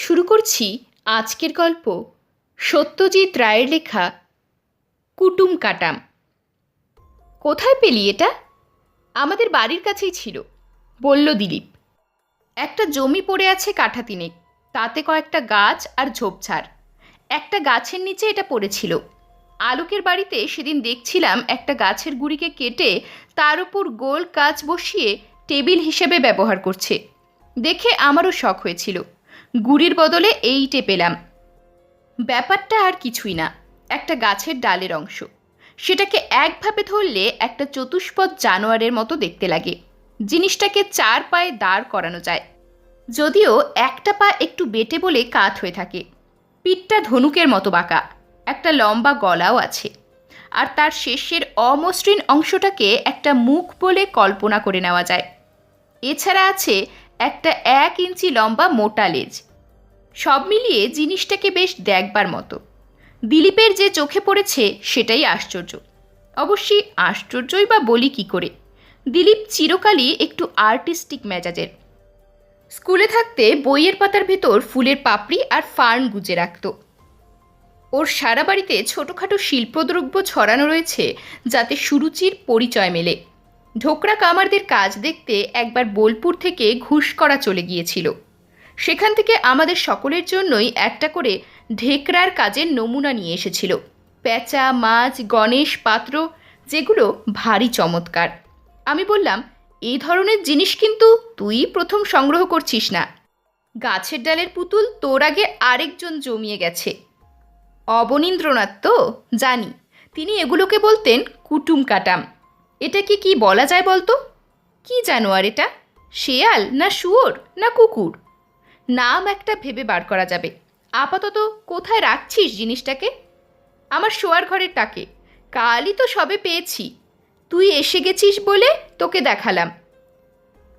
শুরু করছি আজকের গল্প সত্যজিৎ রায়ের লেখা কুটুম কাটাম। কোথায় পেলি এটা? আমাদের বাড়ির কাছেই ছিল, বলল দিলীপ। একটা জমি পড়ে আছে কাঠা তিনেক, তাতে কয়েকটা গাছ আর ঝোপঝাড়। একটা গাছের নিচে এটা পড়েছিল। আলোকের বাড়িতে সেদিন দেখছিলাম একটা গাছের গুড়িকে কেটে তার উপর গোল কাজ বসিয়ে টেবিল হিসেবে ব্যবহার করছে। দেখে আমারও শখ হয়েছিল। গুড়ির বদলে এইটে পেলাম। ব্যাপারটা আর কিছুই না, একটা গাছের ডালের অংশ। সেটাকে একভাবে ধরলে একটা চতুষ্পদ জানোয়ারের মতো দেখতে লাগে। জিনিসটাকে চার পায়ে দাঁড় করানো যায়। যদিও একটা পা একটু বেটে বলে কাত হয়ে থাকে। পিঠটা ধনুকের মতো বাঁকা, একটা লম্বা গলাও আছে। আর তার শেষের অমসৃণ অংশটাকে একটা মুখ বলে কল্পনা করে নেওয়া যায়। এছাড়া আছে একটা এক ইঞ্চি লম্বা মোটা লেজ। সব মিলিয়ে জিনিসটাকে বেশ দেখবার মতো। দিলীপের যে চোখে পড়েছে সেটাই আশ্চর্য। অবশ্যই আশ্চর্যই বা বলি কি করে? দিলীপ চিরকালই একটু আর্টিস্টিক মেজাজের। স্কুলে থাকতে বইয়ের পাতার ভেতর ফুলের পাপড়ি আর ফার্ন গুজে রাখত। ওর সারা বাড়িতে ছোটোখাটো শিল্পদ্রব্য ছড়ানো রয়েছে যাতে সুরুচির পরিচয় মেলে। ঢোকরা কামারদের কাজ দেখতে একবার বোলপুর থেকে ঘুষ করা চলে গিয়েছিল। সেখান থেকে আমাদের সকলের জন্যই একটা করে ঢেকরার কাজের নমুনা নিয়ে এসেছিল। প্যাঁচা মাছ, গণেশ পাত্র, যেগুলো ভারী চমৎকার। আমি বললাম এই ধরনের জিনিস কিন্তু তুই প্রথম সংগ্রহ করছিস না। গাছের ডালের পুতুল তোর আগে আরেকজন জমিয়ে গেছে। অবনীন্দ্রনাথ তো, জানি। তিনি এগুলোকে বলতেন কুটুম কাটাম। এটাকে কি বলা যায় বলতো? কি জানোয়ার এটা? শেয়াল না শুয়োর না কুকুর? নাম একটা ভেবে বার করা যাবে। আপাতত কোথায় রাখছিস জিনিসটাকে? আমার শোয়ার ঘরের টাকে কালই তো সবে পেয়েছি। তুই এসে গেছিস বলে তোকে দেখালাম।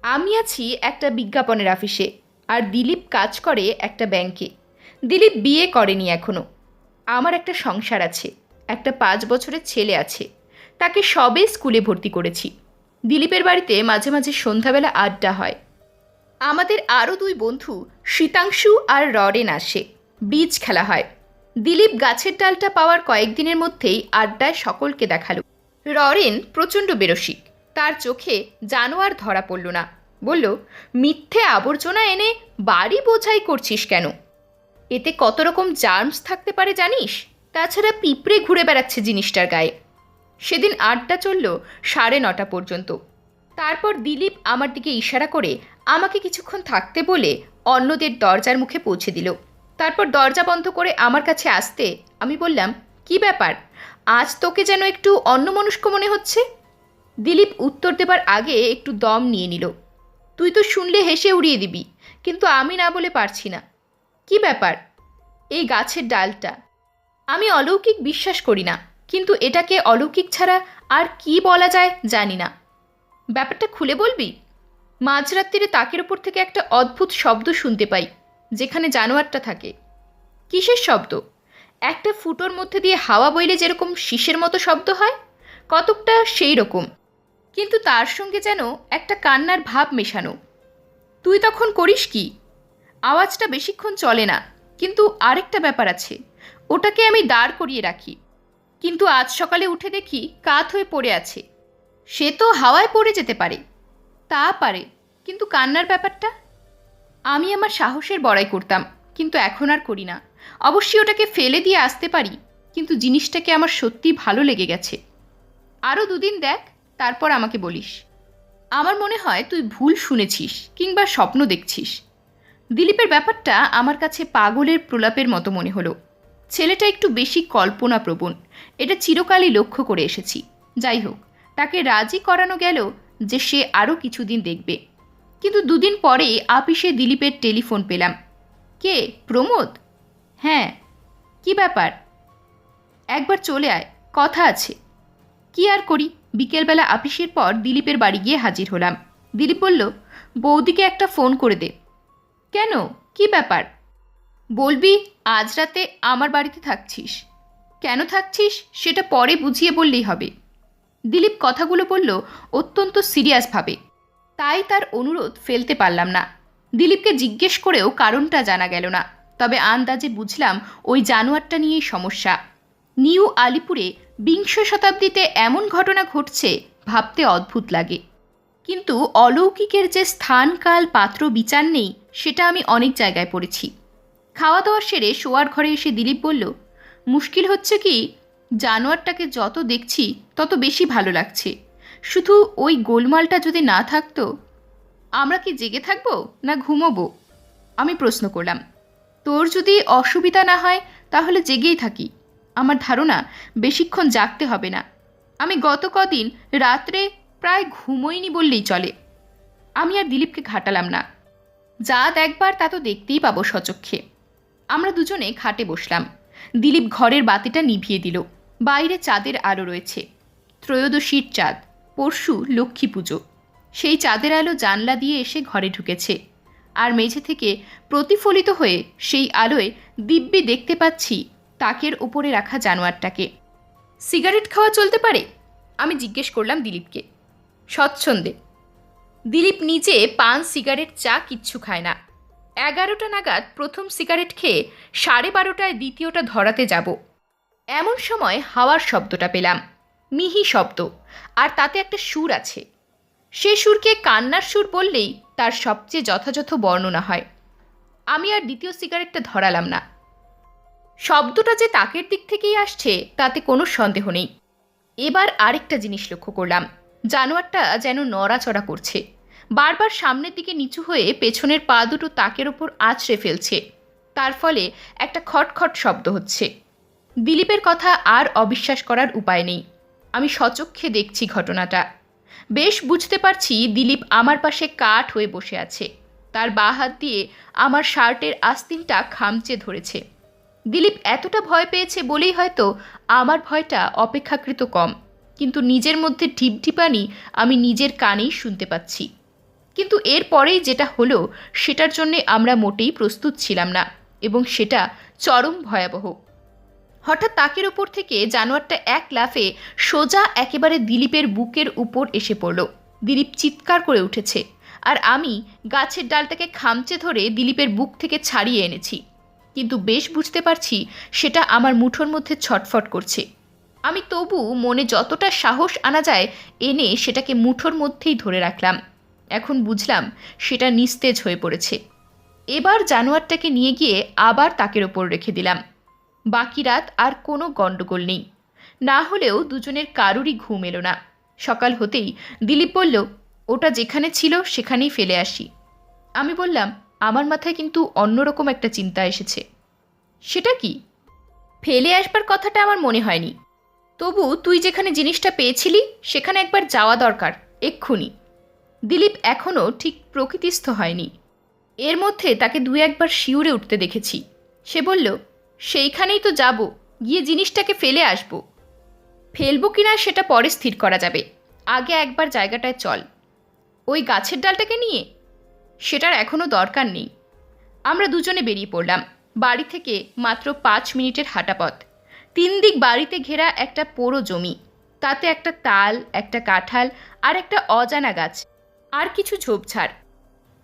আমি আছি একটা বিজ্ঞাপনের অফিসে আর দিলীপ কাজ করে একটা ব্যাংকে। দিলীপ বিয়ে করেনি এখনও আমার একটা সংসার আছে। একটা পাঁচ বছরের ছেলে আছে। তাকে সবে স্কুলে ভর্তি করেছি। দিলীপের বাড়িতে মাঝে মাঝে সন্ধ্যাবেলা আড্ডা হয়। আমাদের আরও দুই বন্ধু শীতাংশু আর ররেন আসে। বীজ খেলা হয়। দিলীপ গাছের ডালটা পাওয়ার কয়েকদিনের মধ্যেই আড্ডায় সকলকে দেখাল। ররেন প্রচণ্ড বেরসিক। তার চোখে জানোয়ার ধরা পড়ল না। বলল, মিথ্যে আবর্জনা এনে বাড়ি বোঝাই করছিস কেন? এতে কত রকম জার্মস থাকতে পারে জানিস? তাছাড়া পিঁপড়ে ঘুরে বেড়াচ্ছে জিনিসটার গায়ে। সেদিন আড্ডা চলল সাড়ে নটা পর্যন্ত। তারপর দিলীপ আমার দিকে ইশারা করে আমাকে কিছুক্ষণ থাকতে বলে অন্যদের দরজার মুখে পৌঁছে দিল। তারপর দরজা বন্ধ করে আমার কাছে আসতে আমি বললাম, কি ব্যাপার? আজ তোকে যেন একটু অন্যমনস্ক মনে হচ্ছে? দিলীপ উত্তর দেবার আগে একটু দম নিয়ে নিল। তুই তো শুনলে হেসে উড়িয়ে দিবি, কিন্তু আমি না বলে পারছি না। কি ব্যাপার? এই গাছের ডালটা। আমি অলৌকিক বিশ্বাস করি না। কিন্তু এটাকে অলৌকিক ছাড়া আর কি বলা যায় জানি না। ব্যাপারটা খুলে বলবি? মাঝরাত্রিরে তাকের ওপর থেকে একটা অদ্ভুত শব্দ শুনতে পাই, যেখানে জানোয়ারটা থাকে। কিসের শব্দ? একটা ফুটোর মধ্যে দিয়ে হাওয়া বইলে যেরকম শীষের মতো শব্দ হয়, কতকটা সেই রকম। কিন্তু তার সঙ্গে যেন একটা কান্নার ভাব মেশানো। তুই তখন করিস কি? আওয়াজটা বেশিক্ষণ চলে না, কিন্তু আরেকটা ব্যাপার আছে। ওটাকে আমি দাঁড় করিয়ে রাখি। কিন্তু আজ সকালে উঠে দেখি কাত হয়ে পড়ে আছে। সে তো হাওয়ায় পড়ে যেতে পারে। তা পারে, কিন্তু কান্নার ব্যাপারটা? আমি আমার সাহসের বড়াই করতাম, কিন্তু এখন আর করি না। অবশ্যই ওটাকে ফেলে দিয়ে আসতে পারি, কিন্তু জিনিসটাকে আমার সত্যি ভালো লেগে গেছে। আরও দুদিন দেখ, তারপর আমাকে বলিস। আমার মনে হয় তুই ভুল শুনেছিস, কিংবা স্বপ্ন দেখছিস। দিলীপের ব্যাপারটা আমার কাছে পাগলের প্রলাপের মতো মনে হলো। ছেলেটা একটু বেশি কল্পনাপ্রবণ। এটা চিরকালই লক্ষ্য করে এসেছি। যাই হোক, তাকে রাজি করানো গেল যে সে আরও কিছুদিন দেখবে। কিন্তু দুদিন পরে আপিসে দিলীপের টেলিফোন পেলাম। কে? প্রমোদ? হ্যাঁ। কি ব্যাপার? একবার চলে আয়, কথা আছে। কি আর করি? বিকেলবেলা আপিসের পর দিলীপের বাড়ি গিয়ে হাজির হলাম। দিলীপ বলল, বৌদিকে একটা ফোন করে দে। কেন? কি ব্যাপার? বলবি, আজ রাতে আমার বাড়িতে থাকছিস। কেন থাকছিস সেটা পরে বুঝিয়ে বললেই হবে। দিলীপ কথাগুলো বলল অত্যন্ত সিরিয়াসভাবে তাই তার অনুরোধ ফেলতে পারলাম না। দিলীপকে জিজ্ঞেস করেও কারণটা জানা গেল না। তবে আন্দাজে বুঝলাম ওই জানোয়ারটা নিয়েই সমস্যা। নিউ আলিপুরে বিংশ শতাব্দীতে এমন ঘটনা ঘটছে ভাবতে অদ্ভুত লাগে। কিন্তু অলৌকিকের যে স্থান কাল পাত্র বিচার নেই, সেটা আমি অনেক জায়গায় পড়েছি। খাওয়া দাওয়া সেরে শোয়ার ঘরে এসে দিলীপ বলল, মুশকিল হচ্ছে কি? জানোয়ারটাকে যত দেখছি, তত বেশি ভালো লাগছে। শুধু ওই গোলমালটা যদি না থাকতো, আমরা কি জেগে থাকব না ঘুমোবো? আমি প্রশ্ন করলাম, তোর যদি অসুবিধা না হয়, তাহলে জেগেই থাকি। আমার ধারণা, বেশিক্ষণ জাগতে হবে না। আমি গত কদিন রাত্রে প্রায় ঘুমোইনি বললেই চলে। আমি আর দিলীপকে ঘাটালাম না। যা দেখবার তা তো দেখতেই পাবো সচক্ষে। আমরা দুজনে খাটে বসলাম। দিলীপ ঘরের বাতিটা নিভিয়ে দিল। বাইরে চাঁদের আলো রয়েছে। ত্রয়োদশীর চাঁদ, পরশু লক্ষ্মী পুজো। সেই চাঁদের আলো জানলা দিয়ে এসে ঘরে ঢুকেছে। আর মেঝে থেকে প্রতিফলিত হয়ে সেই আলোয় দিব্যি দেখতে পাচ্ছি তাকের ওপরে রাখা জানোয়ারটাকে। সিগারেট খাওয়া চলতে পারে? আমি জিজ্ঞেস করলাম দিলীপকে। স্বচ্ছন্দে। দিলীপ নিজে পান, সিগারেট, চা কিচ্ছু খায় না। এগারোটা নাগাদ প্রথম সিগারেট খেয়ে সাড়ে বারোটায় দ্বিতীয়টা ধরাতে যাব। এমন সময় হাওয়ার শব্দটা পেলাম। মিহি শব্দ, আর তাতে একটা সুর আছে। সে সুরকে কান্নার সুর বললেই তার সবচেয়ে যথাযথ বর্ণনা হয়। আমি আর দ্বিতীয় সিগারেটটা ধরালাম না। শব্দটা যে তাকের দিক থেকেই আসছে, তাতে কোনো সন্দেহ নেই। এবার আরেকটা জিনিস লক্ষ্য করলাম। জানোয়ারটা যেন নড়াচড়া করছে। বারবার সামনের দিকে নিচু হয়ে পেছনের পা দুটো তাকের ওপর আছড়ে ফেলছে। তার ফলে একটা খটখট শব্দ হচ্ছে। দিলীপের কথা আর অবিশ্বাস করার উপায় নেই। আমি সচক্ষে দেখছি ঘটনাটা। বেশ বুঝতে পারছি দিলীপ আমার পাশে কাঠ হয়ে বসে আছে। তার বা হাত দিয়ে আমার শার্টের আস্তিনটা খামচে ধরেছে। দিলীপ এতটা ভয় পেয়েছে বলেই হয়তো আমার ভয়টা অপেক্ষাকৃত কম। কিন্তু নিজের মধ্যে ঢিপঢিপানি আমি নিজের কানেই শুনতে পাচ্ছি। কিন্তু এরপরেই যেটা হলো, সেটার জন্যে আমরা মোটেই প্রস্তুত ছিলাম না এবং সেটা চরম ভয়াবহ। হঠাৎ তাকের ওপর থেকে জানোয়ারটা এক লাফে সোজা একেবারে দিলীপের বুকের উপর এসে পড়ল। দিলীপ চিৎকার করে উঠেছে আর আমি গাছের ডালটাকে খামচে ধরে দিলীপের বুক থেকে ছাড়িয়ে এনেছি। কিন্তু বেশ বুঝতে পারছি সেটা আমার মুঠোর মধ্যে ছটফট করছে। আমি তবু মনে যতটা সাহস আনা যায় এনে সেটাকে মুঠোর মধ্যেই ধরে রাখলাম। এখন বুঝলাম সেটা নিস্তেজ হয়ে পড়েছে। এবার জানোয়ারটাকে নিয়ে গিয়ে আবার তাকের ওপর রেখে দিলাম। বাকি রাত আর কোনো গণ্ডগোল নেই। না হলেও দুজনের কারুরই ঘুম এলো না। সকাল হতেই দিলীপ বলল, ওটা যেখানে ছিল সেখানেই ফেলে আসি। আমি বললাম, আমার মাথায় কিন্তু অন্যরকম একটা চিন্তা এসেছে। সেটা কি? ফেলে আসবার কথাটা আমার মনে হয়নি। তবু তুই যেখানে জিনিসটা পেয়েছিলি সেখানে একবার যাওয়া দরকার, এক্ষুনি। দিলীপ এখনও ঠিক প্রকৃতিস্থ হয়নি। এর মধ্যে তাকে দু একবার শিউরে উঠতে দেখেছি। সে বলল, সেইখানেই তো যাব, গিয়ে জিনিসটাকে ফেলে আসব। ফেলব কিনা সেটা পরে স্থির করা যাবে। আগে একবার জায়গাটায় চল। ওই গাছের ডালটাকে নিয়ে? সেটার এখনও দরকার নেই। আমরা দুজনে বেরিয়ে পড়লাম। বাড়ি থেকে মাত্র পাঁচ মিনিটের হাঁটা পথ তিন দিক বাড়িতে ঘেরা একটা পোড়ো জমি। তাতে একটা তাল, একটা কাঁঠাল আর একটা অজানা গাছ। আর কিছু ঝোপঝাড়।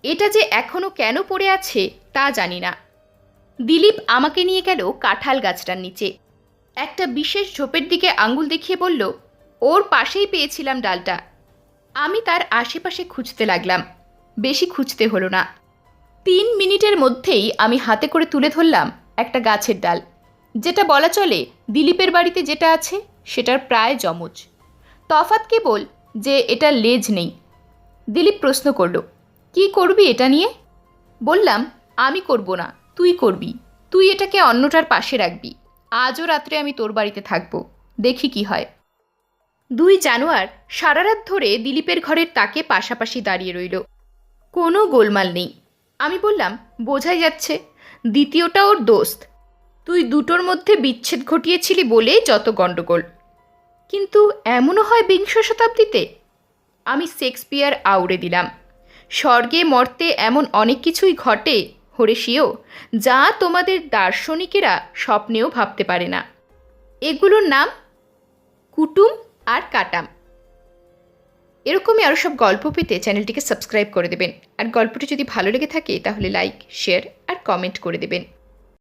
এটা যে এখনও কেন পড়ে আছে, তা জানি না। দিলীপ আমাকে নিয়ে গেল কাঁঠাল গাছটার নিচে। একটা বিশেষ ঝোপের দিকে আঙ্গুল দেখিয়ে বলল, ওর পাশেই পেয়েছিলাম ডালটা। আমি তার আশেপাশে খুঁজতে লাগলাম। বেশি খুঁজতে হলো না। তিন মিনিটের মধ্যেই আমি হাতে করে তুলে ধরলাম একটা গাছের ডাল। যেটা বলা চলে, দিলীপের বাড়িতে যেটা আছে, সেটার প্রায় জমজ তফাৎ কেবল যে এটা লেজ নেই। দিলীপ প্রশ্ন করল, কি করবি এটা নিয়ে? বললাম, আমি করব না, তুই করবি, তুই এটাকে অন্যটার পাশে রাখবি, আজও রাত্রে আমি তোর বাড়িতে থাকব, দেখি কি হয়। দুই জানোয়ার সারা রাত ধরে দিলীপের ঘরের তাকে পাশাপাশি দাঁড়িয়ে রইল। কোনো গোলমাল নেই। আমি বললাম, বোঝাই যাচ্ছে, দ্বিতীয়টা ওর দোস্ত। তুই দুটোর মধ্যে বিচ্ছেদ ঘটিয়েছিলি বলেই যত গণ্ডগোল। কিন্তু এমনও হয় বিংশ শতাব্দীতে আমি শেক্সপিয়ার আউড়ে দিলাম। স্বর্গে মর্তে এমন অনেক কিছুই ঘটে, হরেশিও, যা তোমাদের দার্শনিকেরা স্বপ্নেও ভাবতে পারে না। এগুলোর নাম কুটুম আর কাটাম। এরকমই আরও সব গল্প পেতে চ্যানেলটিকে সাবস্ক্রাইব করে দেবেন। আর গল্পটি যদি ভালো লেগে থাকে, তাহলে লাইক, শেয়ার আর কমেন্ট করে দেবেন।